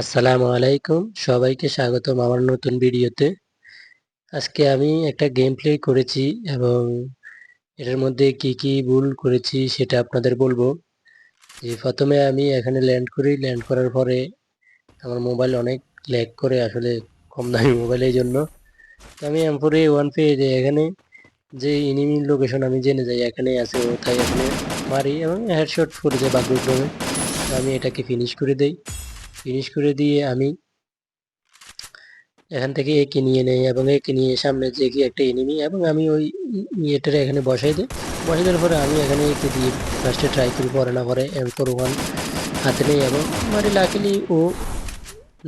আসসালামু আলাইকুম। সবাইকে স্বাগতম আমার নতুন ভিডিওতে। আজকে আমি একটা গেম প্লে করেছি এবং এটার মধ্যে কি কি ভুল করেছি সেটা আপনাদের বলব। যে প্রথমে আমি এখানে ল্যান্ড করি। ল্যান্ড করার পরে আমার মোবাইল অনেক ল্যাগ করে আসলে কম দামি মোবাইলের জন্য। তো আমি এমফোরে ওয়ান পেয়ে যাই এখানে। যে ইনিমি লোকেশন আমি জেনে যাই এখানে আছে তাই এখানে মারি এবং হেডশট করে যায় তো আমি এটাকে ফিনিশ করে দেই। ফিনিশ করে দিয়ে আমি এখান থেকে একে নিয়ে নেই এবং একে নিয়ে সামনে যে কি একটা এনিমি এবং আমি ওই ইয়েটারে এখানে বসাই দিই। বসাই দেওয়ার পরে আমি এখানে একে দিয়ে ফার্স্টে ট্রাই করি পরে না পরে এম ফোর ওয়ান হাতে নেই এবং মানে লাকিলি ও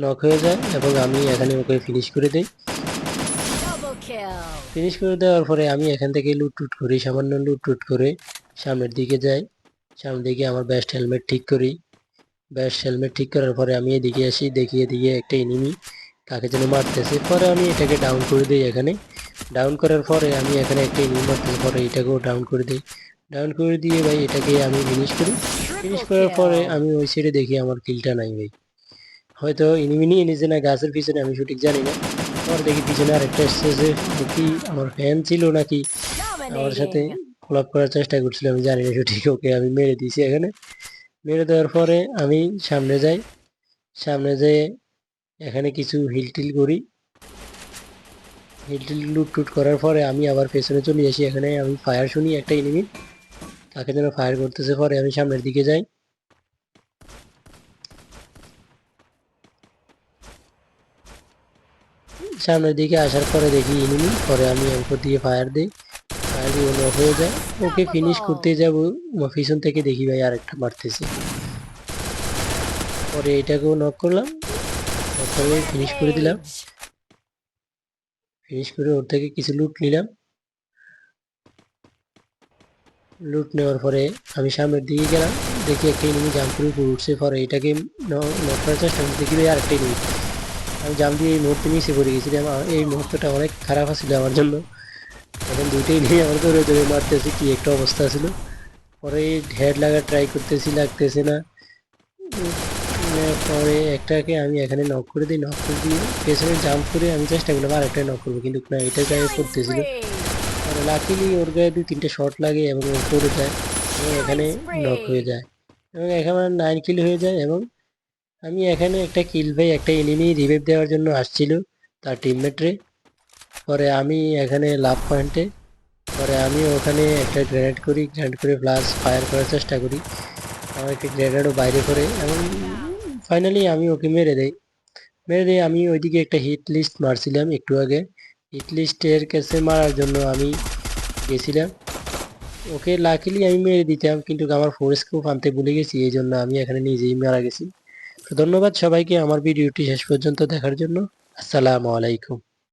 নক হয়ে যায় এবং আমি এখানে ওকে ফিনিশ করে দিই। ফিনিশ করে দেওয়ার পরে আমি এখান থেকে লুট টুট করি সামান্য লুট টুট করে সামনের দিকে যাই। সামনের দিকে আমার বেস্ট হেলমেট ঠিক করি। বেস্ট হেলমেট ঠিক করার পরে আমি এদিকে আসি দেখি এদিকে একটা এনিমি কাকে যেন মারতেছে। পরে আমি এটাকে ডাউন করে দিই এখানে। ডাউন করার পরে আমি এখানে একটা এনিমি মারতেছে পরে এটাকেও ডাউন করে দিই। ডাউন করে দিয়ে ভাই এটাকে আমি ফিনিশ করি। ফিনিশ করার পরে আমি ওই সাইডে দেখি আমার কিলটা নাই ভাই। হয়তো এনিমি নিয়ে নিজে না গাছের পিছনে আমি সঠিক জানি না। পরে দেখি পিছনে আরেকটা এসেছে কি আমার ফ্যান ছিল নাকি? আমার সাথে. কোলাপ করার চেষ্টা করছিল আমি জানি না সঠিক ওকে আমি মেরে দিয়েছি এখানে। মেরে দেওয়ার পরে আমি সামনে যাই। সামনে যেয়ে এখানে কিছু হিল টিল করি। হিল টিল লুট টুট করার পরে আমি আবার পেছনে চলে আসি। এখানে আমি ফায়ার শুনি একটা এনিমি তাকে যেন ফায়ার করতেছে পরে আমি সামনের দিকে যাই। সামনের দিকে আসার পরে দেখি এনিমি পরে আমি এরপর দিয়ে ফায়ার দিই। নক হয়ে যায়। ওকে ফিনিশ করতে যাব। পিছন থেকে দেখি ভাই আরেকটা মারতেছে। পরে এটাকেও নক করলাম। করে ফিনিশ করে দিলাম। ফিনিশ করে ওর থেকে কিছু লুট নিলাম। লুট নেওয়ার পরে আমি সামনের দিকে গেলাম। দেখি একটা এনিমি জাম্প করে উপরে উঠছে। পরে এটাকে নক করার চেষ্টা করছি দেখি ভাই আরেকটা এনিমি আমি জাম্প দিয়ে এই মুহূর্তে নিচে পড়ে গেছিলাম। এই মুহূর্তটা অনেক খারাপ ছিল আমার জন্য। এখন দুইটাই নিয়ে আমার দৌড়ে দৌড়ে মারতেছি, কি একটা অবস্থা ছিল। পরে হেড লাগা ট্রাই করতেছি, লাগতেছে না। পরে একটাকে আমি এখানে নক করে দিই নক করে দিয়ে পেছনে জাম্প করে আমি চেষ্টা করলাম আর একটা নক করব, কিন্তু না এটা গায়ে করতেছিল. আর লাকিলি ওর গায়ে দুই তিনটে শট লাগে এবং ও পড়ে যায়, এবং এখানে নক হয়ে যায়। এবং এখানে আমার নাইন কিল হয়ে যায় এবং আমি এখানে একটা কিল ভাই একটা এনিমি রিভাইভ দেওয়ার জন্য আসছিল, তার টিমমেটরে পরে আমি এখানে লাভ পয়েন্টে পরে আমি ওখানে একটা গ্রেনেড করি গ্রেনেড করে প্লাস ফায়ার করার চেষ্টা করি। আমার একটা গ্রেনেডও বাইরে করে, এবং ফাইনালি আমি ওকে মেরে দেই। মেরে দিয়ে আমি ওইদিকে একটা হিট লিস্ট মারছিলাম একটু আগে। হিট লিস্টের কাছে মারার জন্য আমি গেছিলাম। ওকে লাকিলি আমি মেরে দিতাম, কিন্তু আমার ফোর্সকেও আনতে ভুলে গেছি এই জন্য আমি এখানে নিজেই মারা গেছি। তো ধন্যবাদ সবাইকে আমার ভিডিওটি শেষ পর্যন্ত দেখার জন্য। আসসালামু আলাইকুম।